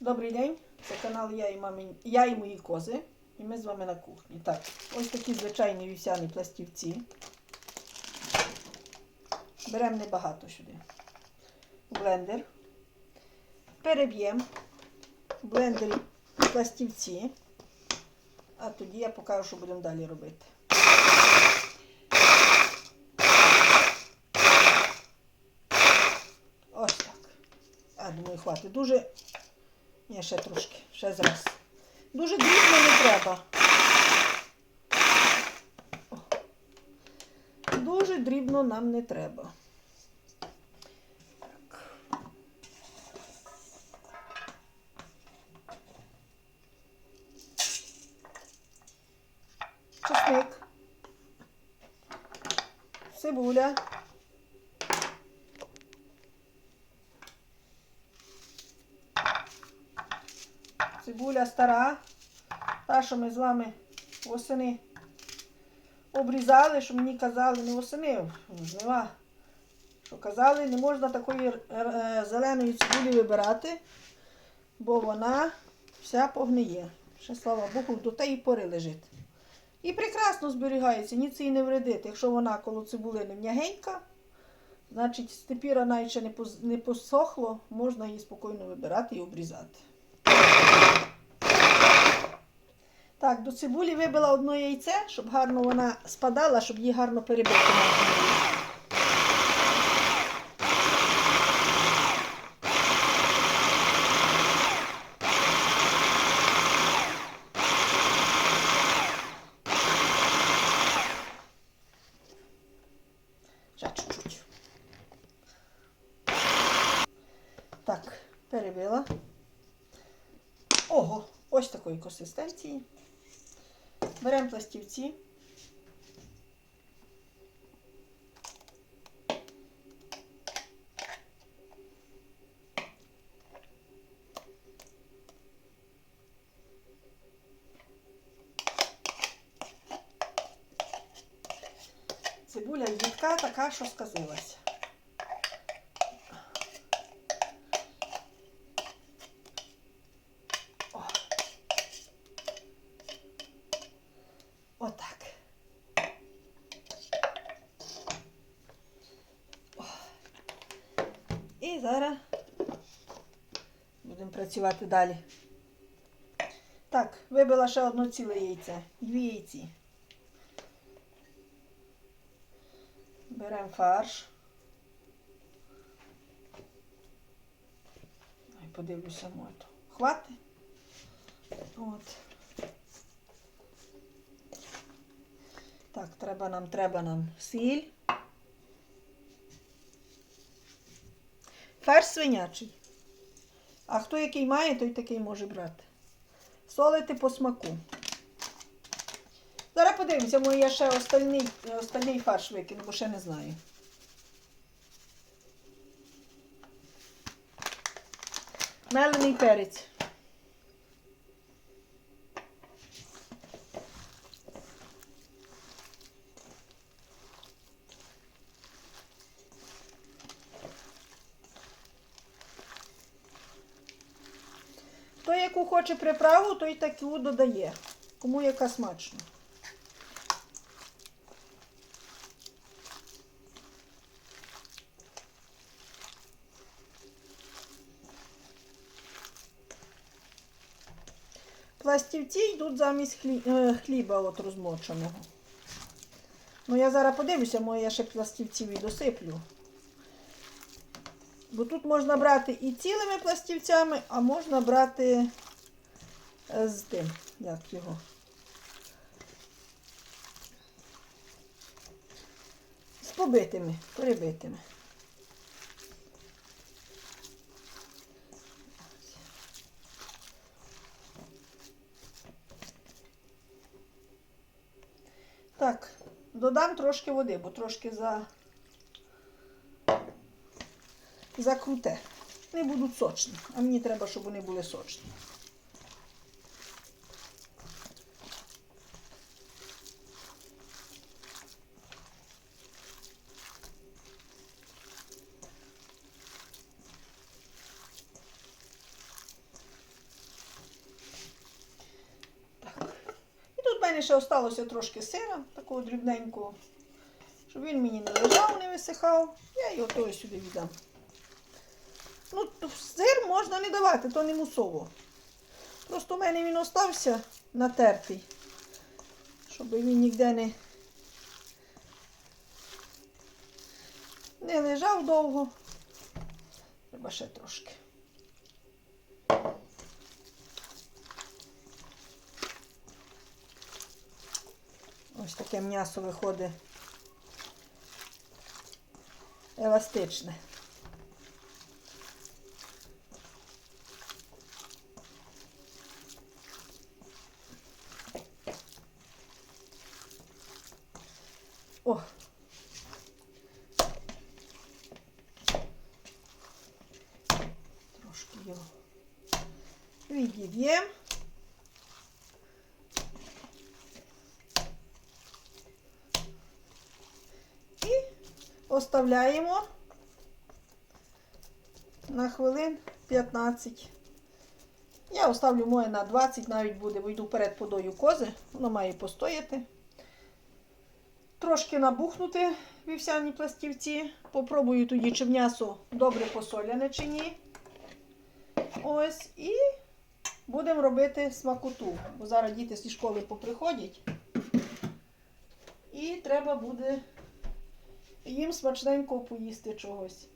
Добрий день, це канал Я і, мамі... Я і мої кози. І ми з вами на кухні. Так, ось такі звичайні вівсяні пластівці. Беремо небагато сюди. Блендер. Переб'ємо в блендері пластівці. А тоді я покажу, що будемо далі робити. Ось так. А, думаю, хватить. Дуже. Ні, ще трошки, ще зараз. Дуже дрібно не треба. Дуже дрібно нам не треба. Чесник. Цибуля. Цибуля стара. Та, що ми з вами восени обрізали, що мені казали, не восени, жнива. Що казали, не можна такої е, зеленої цибулі вибирати, бо вона вся погниє. Ще, слава Богу, до тієї пори лежить. І прекрасно зберігається, ні це не вредить. Якщо вона коло цибулини м'ягенька, значить степіра навіть ще не посохло, можна її спокійно вибирати і обрізати. Так, до цибулі вибила одне яйце, щоб гарно вона спадала, щоб її гарно перебити. Так, перебила. Ось такої консистенції. Беремо пластівці. Цибуля їдка така, що сказилася. О. Отак. О. І зараз будемо працювати далі. Так, вибила ще одне ціле яйце. Дві яйці. Беремо фарш. Ай, подивлюся мото. Хвати. От. Так, треба нам, треба нам сіль. Фарш свинячий. А хто який має, той такий може брати. Солити по смаку. Зараз подивимося, може я ще остальний, остальний фарш викину, бо ще не знаю. Мелений перець. Хто яку хоче приправу, той таку додає. Кому яка смачна. Пластівці йдуть замість е, хліба от розмоченого. Ну, я зараз подивлюся, може я ще пластівців і досиплю. Бо тут можна брати і цілими пластівцями, а можна брати з тим, як його. З побитими, перебитими. Так, додам трошки води, бо трошки за... закруте. Не будуть сочні, а мені треба, щоб вони були сочні. Мене ще осталося трошки сира, такого дрібненького, щоб він мені не лежав, не висихав. Я його того сюди віддам. Ну, сир можна не давати, то не мусово. Просто в мене він остався натертий, щоб він ніде не, не лежав довго. Треба ще трошки. Ось таке м'ясо виходить еластичне. О. Трошки його відів'ємо. І оставляємо на хвилин 15. Я оставлю моє на 20, навіть буде, бо йду вперед подою кози, воно має постояти. Трошки набухнути вівсяні пластівці. Попробую тоді, чи м'ясо добре посоляне, чи ні. Ось, і будемо робити смакоту. Бо зараз діти зі школи поприходять. І треба буде їм смачненько поїсти чогось.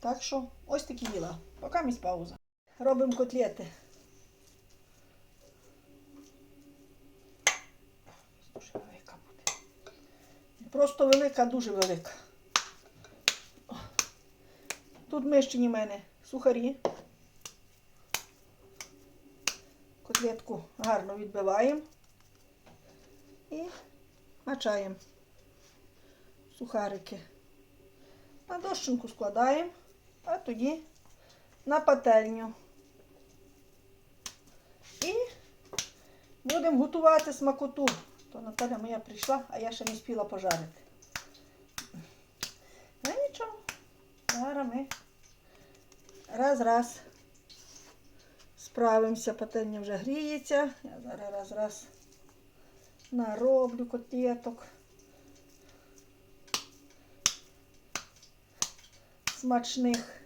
Так що, ось такі діла. Поки місь пауза. Робимо котлети. Дуже велика буде. Просто велика, дуже велика. Тут мищені в мене сухарі. Котлетку гарно відбиваємо і мачаємо сухарики. На дощинку складаємо, а тоді на пательню. І будемо готувати смакоту. То Наталя моя прийшла, а я ще не спіла пожарити. Ну нічого. Зараз ми раз-раз справимося, пательня вже гріється. Я зараз раз-раз нароблю котлеток. Смачних.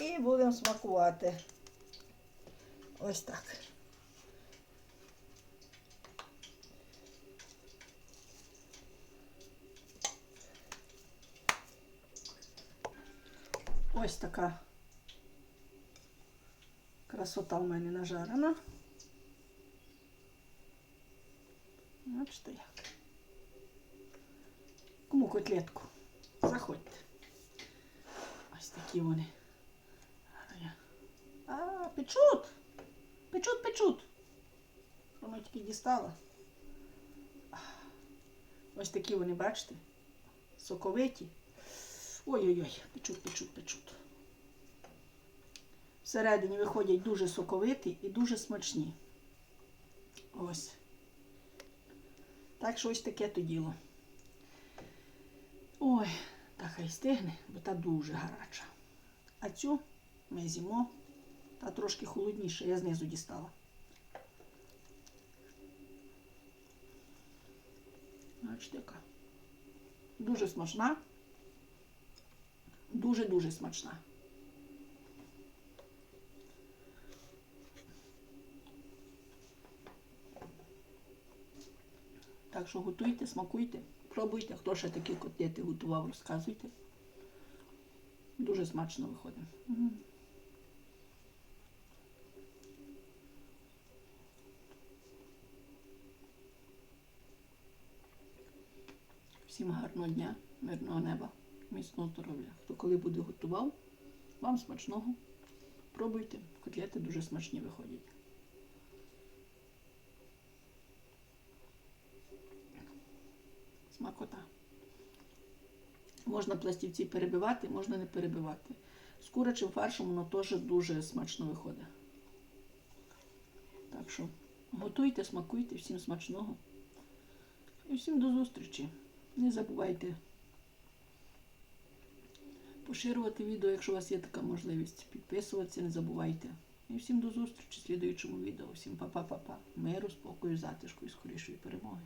І будемо смакувати. Ось так. Ось така красота в мене нажарена. Бачите як. Кому котлетку? Заходьте. Ось вони. А, печуть. Печуть, печуть. Воно тільки дістала. Ось такі вони, бачите? Соковиті. Ой-ой-ой, печуть, печуть, печуть. Всередині виходять дуже соковиті і дуже смачні. Ось. Так що ось таке то діло. Ой, та хай стигне, бо та дуже гаряча. А цю ми з'їмо. Та трошки холодніше, я знизу дістала. Бачите, яка. Дуже смачна. Дуже-дуже смачна. Так що готуйте, смакуйте, пробуйте. Хто ще такі котлети готував, розказуйте. Дуже смачно виходить. Всім гарного дня, мирного неба, міцного здоров'я. Хто коли буде готував, вам смачного. Пробуйте, котлети дуже смачні виходять. Смакота. Можна пластівці перебивати, можна не перебивати. З курячим фаршем воно теж дуже смачно виходить. Так що готуйте, смакуйте, всім смачного. І всім до зустрічі. Не забувайте поширювати відео, якщо у вас є така можливість. Підписуватися, не забувайте. І всім до зустрічі в слідуючому відео. Всім па-па-па-па. Миру, спокою, затишку і скорішої перемоги.